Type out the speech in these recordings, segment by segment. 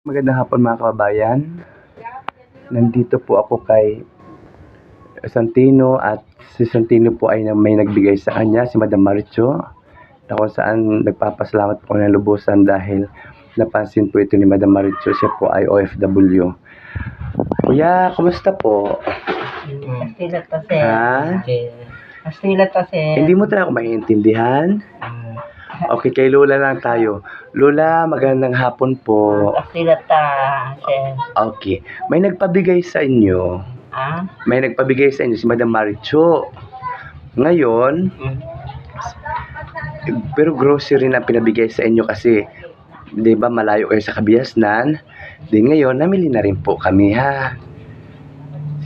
Magandang hapon mga kababayan. Nandito po ako kay Santino at si Santino po ay may nagbigay sa kanya, si Madam Maricho, na kung saan nagpapasalamat po ng lubusan dahil napansin po ito ni Madam Maricho, siya po ay OFW. Kuya, kumusta po? Pastilat kasi. Ha? Pastilat kasi. Hindi mo talaga maintindihan? Okay, kay Lola lang tayo. Lola, magandang hapon po. Pastilat ta. Kasi. Okay, may nagpabigay sa inyo. Ah? may nagpabigay sa inyo si Madam Maricho. Ngayon, pero grocery na pinabigay sa inyo kasi 'di ba malayo kayo sa Kabiasnan. Di ngayon namili na rin po kami ha.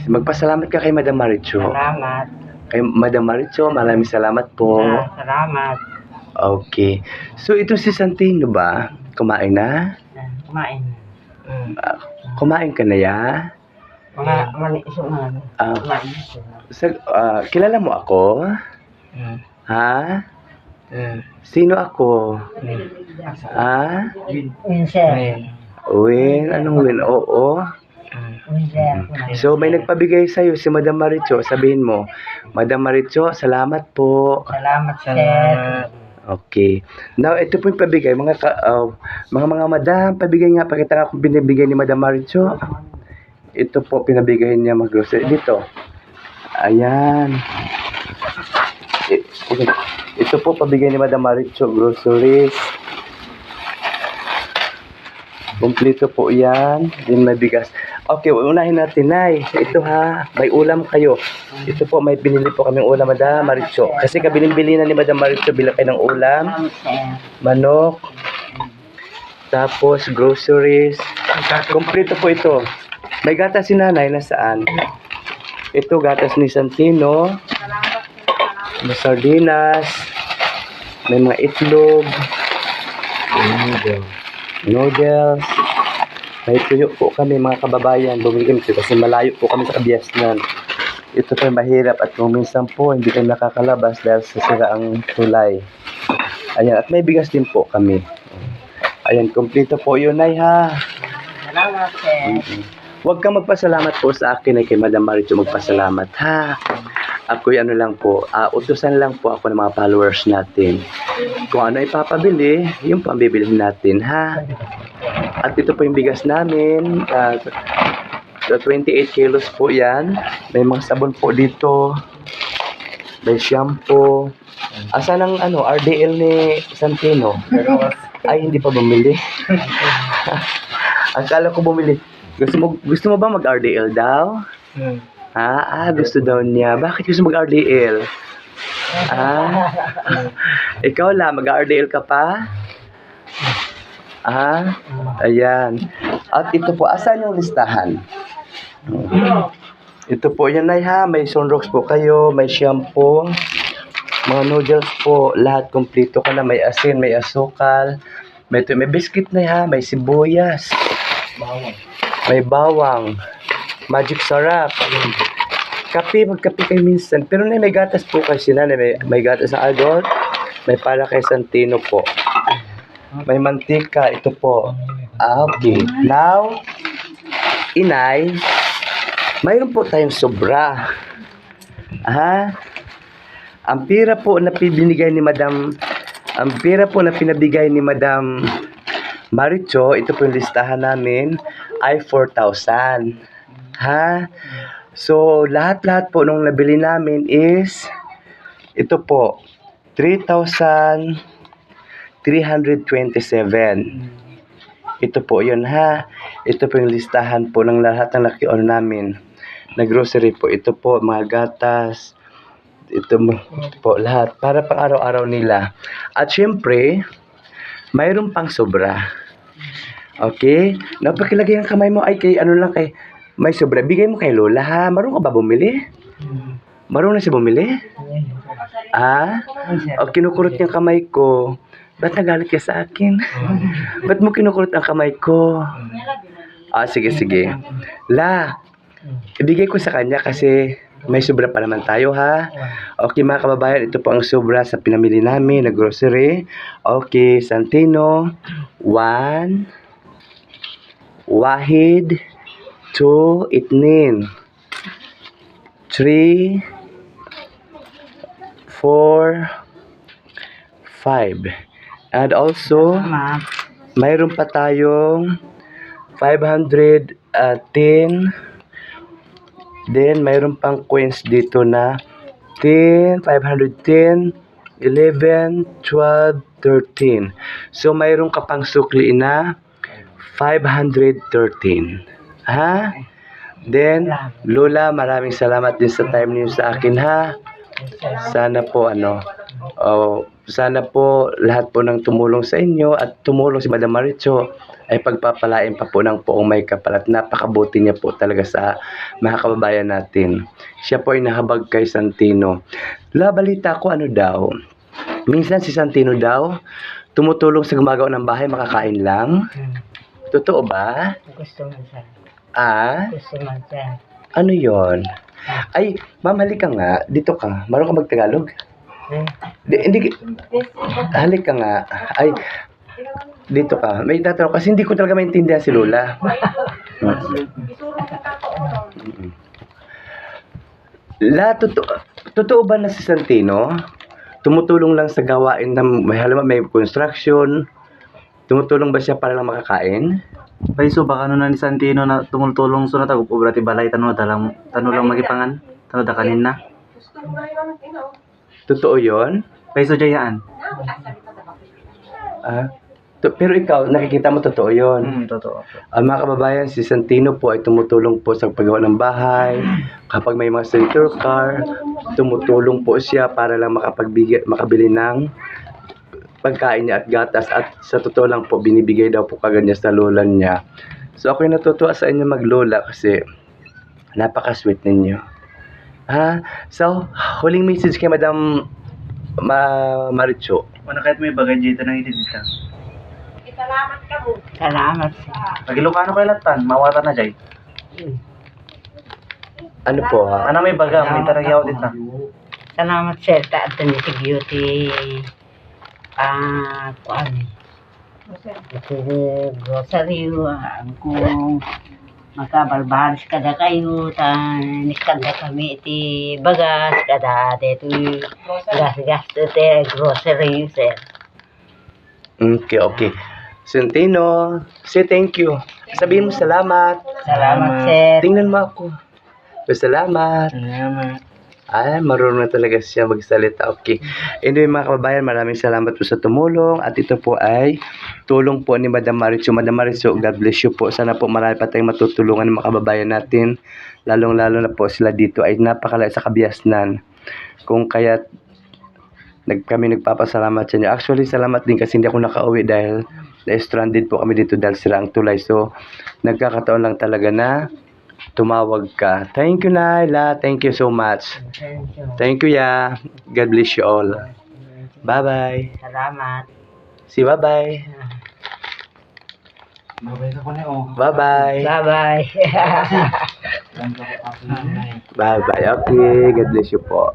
Magpasalamat ka kay Madam Maricho. Salamat. Kay Madam Maricho, maraming salamat po. Ah, salamat. Okay. So ito si Santino ba? Kumain na? Ah, Kumain. Mm. Ah, kumain ka na ya? Mga mali suman. Ah, Kumain. sa, ah, kilala mo ako? Mm. Ha? Mm. Sino ako? Ha? Winsel. Win? Anong win? Oo. Winsel. So, may nagpabigay sa'yo si Madam Maricho. Sabihin mo, Madam Maricho, salamat po. Salamat, sir. Okay. Now, ito po yung pabigay. Mga, ka, uh, mga mga madam, pabigay nga. Pakita nga kung binibigay ni Madam Maricho. Ito po, pinabigay niya mag-grocery. Dito. Ayan. Ito, po, pabigay ni Madam Maricho, groceries. Kumplito po yan. Din may bigas. Okay, unahin natin, Nay. Ito ha, may ulam kayo. Ito po, may pinili po kaming ulam, Madam Maricho. Kasi kabiling-bili na ni Madam Maricho bilang kayo ng ulam, manok, tapos groceries. Kumplito po ito. May gatas si nanay, nasaan? Ito, gatas ni Santino. May sardinas. May mga itlog. Noodles. May tuyo po kami mga kababayan. Bumili kami kasi malayo po kami sa Kabiasnan. Ito po mahirap at kung minsan po hindi kami nakakalabas dahil sa siraang tulay. Ayan, at may bigas din po kami. Ayan, kumplito po yun, Nay, ha? Salamat. Huwag kang magpasalamat po sa akin ay kay Madam Maricho magpasalamat, ha? Ako'y ano lang po, ah, utusan lang po ako ng mga followers natin. Kung ano ipapabili, yung pambibilhin natin, ha? At ito po yung bigas namin. so 28 kilos po yan. May mga sabon po dito. May shampoo. Asan ang ano, RDL ni Santino? Ay, hindi pa bumili. Akala ko bumili. Gusto mo, gusto mo ba mag-RDL daw? Mm. Ah, ah, gusto daw niya. Bakit gusto mag-RDL? Ah, ikaw lang, mag-RDL ka pa? Ah, ayan. At ito po, asan yung listahan? Ito po, yan ay ha. May sunrocks po kayo, may shampoo, mga noodles po, lahat kompleto ka na. May asin, may asukal, may, may biscuit na ha, may sibuyas, may bawang, magic sarap, kape, magkape kayo minsan. Pero na may gatas po kasi na, may, may gatas na adult, may para kay Santino po. May mantika, ito po. Okay. Now, inay, mayroon po tayong sobra. Ha? Ang pira po na binigay ni Madam, ang pira po na pinabigay ni Madam Maricho, ito po yung listahan namin, ay 4,000. Ha? So, lahat-lahat po nung nabili namin is, ito po, 3,327. Ito po yun ha. Ito po yung listahan po ng lahat ng nakion namin. Na grocery po. Ito po, mga gatas. Ito po, lahat. Para pang araw-araw nila. At syempre, mayroon pang sobra. Okay? Napakilagay ang kamay mo. Ay, kay ano lang kay... May sobra. Bigay mo kay Lola ha. Marunong ka ba bumili? Marunong na siya bumili? Ah? O kinukurot yung kamay ko. Ba't nagalit ka sa akin? Ba't mo kinukurot ang kamay ko? Ah, sige, sige. La, ibigay ko sa kanya kasi may sobra pa naman tayo ha. Okay mga kababayan, ito po ang sobra sa pinamili namin na grocery. Okay, Santino, one, Wahid. Two, Itnin. Three, four, five. And also, mayroon pa tayong 510. Then, mayroon pang coins dito na 10, 510, 11, 12, 13. So, mayroon ka pang sukli na 513. Ha? Then, Lola, maraming salamat din sa time niyo sa akin, ha? Sana po, ano, oh, sana po lahat po ng tumulong sa inyo at tumulong si Madam Maricho ay pagpapalain pa po ng poong may kapal at napakabuti niya po talaga sa mga kababayan natin. Siya po ay nahabag kay Santino. La, balita ko ano daw, minsan si Santino daw, tumutulong sa gumagawa ng bahay, makakain lang. Hmm. Totoo ba? Gusto mo siya. Ah, Gusto mo siya. ano yon? Ay, ma'am, halika nga. Dito ka. Marunong ka magtagalog? Di, hindi, halika nga. Ay, dito ka. May tatanong kasi hindi ko talaga maintindihan si Lola. La, totoo, totoo ba na si Santino? Tumutulong lang sa gawain ng may halimbawa may construction. Tumutulong ba siya para lang makakain? Paiso baka ano na ni Santino na tumultulong so na tagop obrati balay tano talang tano lang magipangan tano da kanin na. Totoo 'yon? Paiso jayaan. Ah, to- pero ikaw, nakikita mo totoo 'yon. Hmm, totoo. Ang mga kababayan, si Santino po ay tumutulong po sa paggawa ng bahay. Kapag may mga center car, tumutulong po siya para lang makapagbigay, makabili ng pagkain niya at gatas. At sa totoo lang po, binibigay daw po kagad niya sa lola niya. So ako'y natutuwa sa inyo maglola kasi napaka-sweet ninyo. Ha? So, huling message kay Madam Ma Maricho. Ano kahit may bagay dito nang ididita. Salamat siya. Pag Ilocano kay latan, mawata na jay. Ano po ha? Ano may baga, may taragyaw dito. Salamat sir. Ta at ni beauty. Ah, kuan. Ito grocery ang kung makabalbaharis kada kayo ta niskanda kami iti bagas kada dito gas gas te grocery sir. Okay, okay. Santino, say thank you. Sabihin mo salamat. Salamat sir. Tingnan mo ako. Salamat. Salamat. Ay, marunong na talaga siya magsalita. Okay. Anyway, mga kababayan, maraming salamat po sa tumulong. At ito po ay tulong po ni Madam Maricho. Madam Maricho, God bless you po. Sana po marami pa tayong matutulungan ng mga kababayan natin. Lalong-lalo na po sila dito ay napakalay sa kabiasnan. Kung kaya nag, kami nagpapasalamat sa inyo. Actually, salamat din kasi hindi ako nakauwi dahil na-stranded po kami dito dahil sila ang tulay. So, nagkakataon lang talaga na tumawag ka. Thank you, Naila. Thank you so much. Thank you. Thank you, ya. God bless you all. Bye-bye. Salamat. Si bye-bye. Bye-bye. Bye-bye. Bye-bye. Okay. God bless you po.